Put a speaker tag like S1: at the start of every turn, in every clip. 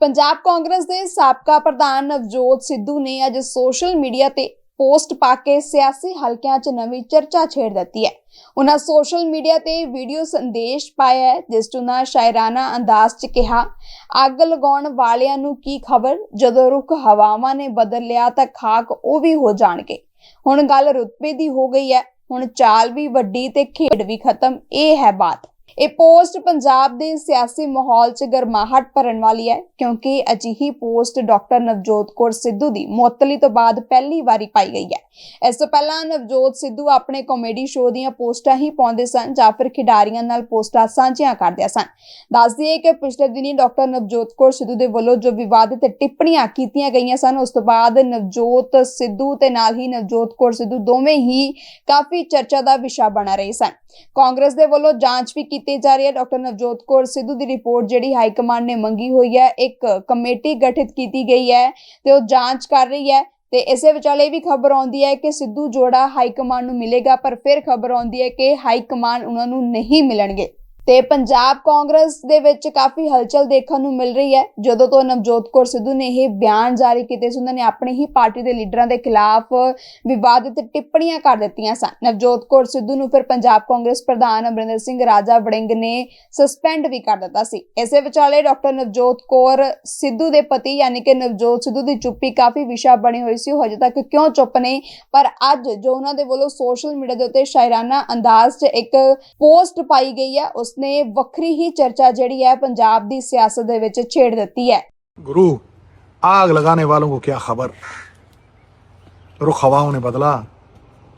S1: ਪੰਜਾਬ ਕਾਂਗਰਸ ਦੇ ਸਾਬਕਾ ਪ੍ਰਧਾਨ ਨਵਜੋਤ ਸਿੱਧੂ ਨੇ ਅੱਜ ਸੋਸ਼ਲ ਮੀਡੀਆ ਤੇ ਪੋਸਟ ਪਾ ਕੇ ਸਿਆਸੀ ਹਲਕਿਆਂ 'ਚ ਨਵੀਂ ਚਰਚਾ ਛੇੜ ਦਿੱਤੀ ਹੈ। ਉਹਨਾਂ ਸੋਸ਼ਲ ਮੀਡੀਆ ਤੇ ਵੀਡੀਓ ਸੰਦੇਸ਼ ਪਾਇਆ ਹੈ, ਜਿਸ 'ਚ ਉਹਨਾਂ ਸ਼ਾਇਰਾਨਾ ਅੰਦਾਜ਼ 'ਚ ਕਿਹਾ, ਅੱਗ ਲਗਾਉਣ ਵਾਲਿਆਂ ਨੂੰ ਕੀ ਖਬਰ? ਜਦੋਂ ਰੁੱਖ ਹਵਾਵਾਂ ਨੇ ਬਦਲ ਲਿਆ ਤਾਂ ਖਾਕ ਉਹ ਵੀ ਹੋ ਜਾਣਗੇ। ਹੁਣ ਗੱਲ ਰੁਤਬੇ ਦੀ ਹੋ ਗਈ ਹੈ। ਹੁਣ ਚਾਲ ਵੀ ਵੱਡੀ ਤੇ ਖੇਡ ਵੀ ਖਤਮ, ਇਹ ਹੈ ਬਾਤ। ਇਹ ਪੋਸਟ ਪੰਜਾਬ ਦੇ ਸਿਆਸੀ ਮਾਹੌਲ 'ਚ ਗਰਮਾਹਟ ਭਰਨ ਵਾਲੀ ਹੈ, ਕਿਉਂਕਿ ਅਜਿਹੀ ਪੋਸਟ ਡਾਕਟਰ ਨਵਜੋਤ ਕੌਰ ਸਿੱਧੂ ਦੀ ਮੁਅੱਤਲੀ ਤੋਂ ਬਾਅਦ ਪਹਿਲੀ ਵਾਰੀ ਪਾਈ ਗਈ ਹੈ। ਇਸ ਤੋਂ ਪਹਿਲਾਂ ਨਵਜੋਤ ਸਿੱਧੂ ਆਪਣੇ ਕਾਮੇਡੀ ਸ਼ੋਅ ਦੀਆਂ ਪੋਸਟਾਂ ਹੀ ਪਾਉਂਦੇ ਸਨ ਜਾਂ ਫਿਰ ਖਿਡਾਰੀਆਂ ਨਾਲ ਪੋਸਟਾਂ ਸਾਂਝੀਆਂ ਕਰਦੇ ਸਨ। ਦੱਸ ਦਈਏ ਕਿ ਪਿਛਲੇ ਦਿਨੀ ਡਾਕਟਰ ਨਵਜੋਤ ਕੌਰ ਸਿੱਧੂ ਦੇ ਵੱਲੋਂ ਜੋ ਵਿਵਾਦਿਤ ਟਿੱਪਣੀਆਂ ਕੀਤੀਆਂ ਗਈਆਂ ਸਨ, ਉਸ ਤੋਂ ਬਾਅਦ ਨਵਜੋਤ ਸਿੱਧੂ ਤੇ ਨਾਲ ਹੀ ਨਵਜੋਤ ਕੌਰ ਸਿੱਧੂ ਦੋਵੇਂ ਹੀ ਕਾਫੀ ਚਰਚਾ ਦਾ ਵਿਸ਼ਾ ਬਣਾ ਰਹੇ ਸਨ। ਕਾਂਗਰਸ ਦੇ ਵੱਲੋਂ ਜਾਂਚ ਵੀ ਕੀਤੀ ਜਾ ਰਹੀ ਹੈ। ਡਾਕਟਰ ਨਵਜੋਤ ਕੌਰ ਸਿੱਧੂ ਦੀ ਰਿਪੋਰਟ ਜਿਹੜੀ ਹਾਈ ਕਮਾਂਡ ਨੇ ਮੰਗੀ ਹੋਈ ਹੈ, ਇੱਕ ਕਮੇਟੀ ਗਠਿਤ ਕੀਤੀ ਗਈ ਹੈ ਤੇ ਉਹ ਜਾਂਚ ਕਰ ਰਹੀ ਹੈ ਤੇ ਇਸੇ ਵਿਚਾਲੇ ਵੀ ਖਬਰ ਆਉਂਦੀ ਹੈ ਕਿ ਸਿੱਧੂ ਜੋੜਾ ਹਾਈ ਕਮਾਂਡ ਨੂੰ ਮਿਲੇਗਾ, ਪਰ ਫਿਰ ਖਬਰ ਆਉਂਦੀ ਹੈ ਕਿ ਹਾਈ ਕਮਾਂਡ ਉਹਨਾਂ ਨੂੰ ਨਹੀਂ ਮਿਲਣਗੇ। ਤੇ ਪੰਜਾਬ ਕਾਂਗਰਸ ਦੇ ਵਿੱਚ ਕਾਫੀ ਹਲਚਲ ਦੇਖਣ ਨੂੰ ਮਿਲ ਰਹੀ ਹੈ। ਜਦੋਂ ਤੋਂ ਨਵਜੋਤ ਕੌਰ ਸਿੱਧੂ ਨੇ ਇਹ ਬਿਆਨ ਜਾਰੀ ਕੀਤੇ ਸੀ, ਉਹਨਾਂ ਨੇ ਆਪਣੀ ਹੀ ਪਾਰਟੀ ਦੇ ਲੀਡਰਾਂ ਦੇ ਖਿਲਾਫ ਵਿਵਾਦਿਤ ਟਿੱਪਣੀਆਂ ਕਰ ਦਿੱਤੀਆਂ ਸਨ। ਨਵਜੋਤ ਕੌਰ ਸਿੱਧੂ ਨੂੰ ਫਿਰ ਪੰਜਾਬ ਕਾਂਗਰਸ ਪ੍ਰਧਾਨ ਅਮਰਿੰਦਰ ਸਿੰਘ, ਰਾਜਾ ਵੜਿੰਗ ਨੇ ਸਸਪੈਂਡ ਵੀ ਕਰ ਦਿੱਤਾ ਸੀ। ਇਸੇ ਵਿਚਾਲੇ ਡਾਕਟਰ ਨਵਜੋਤ ਕੌਰ ਸਿੱਧੂ ਦੇ ਪਤੀ ਯਾਨੀ ਕਿ ਨਵਜੋਤ ਸਿੱਧੂ ਦੀ ਚੁੱਪੀ ਕਾਫੀ ਵਿਸ਼ਾ ਬਣੀ ਹੋਈ ਸੀ। ਉਹ ਹਜੇ ਤੱਕ ਕਿਉਂ ਚੁੱਪ ਨੇ? ਪਰ ਅੱਜ ਜੋ ਉਹਨਾਂ ਦੇ ਵੱਲੋਂ ਸੋਸ਼ਲ ਮੀਡੀਆ ਦੇ ਉੱਤੇ ਸ਼ਾਇਰਾਨਾ ਅੰਦਾਜ਼ 'ਚ ਇੱਕ ਪੋਸਟ ਪਾਈ ਗਈ ਹੈ, ਉਸ ਉਸਨੇ ਵੱਖਰੀ ਹੀ ਚਰਚਾ ਜਿਹੜੀ ਹੈ ਪੰਜਾਬ ਦੀ ਸਿਆਸਤ ਦੇ ਵਿੱਚ ਛੇੜ ਦਿੱਤੀ ਹੈ
S2: गुरु आग लगाने वालों को क्या खबर रुख हवाओं ने बदला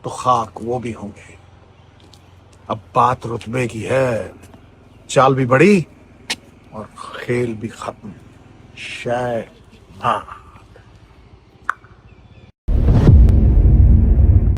S2: तो खाक वो भी होंगे अब बात रुतबे की है चाल भी बड़ी और खेल भी खत्म शय हाँ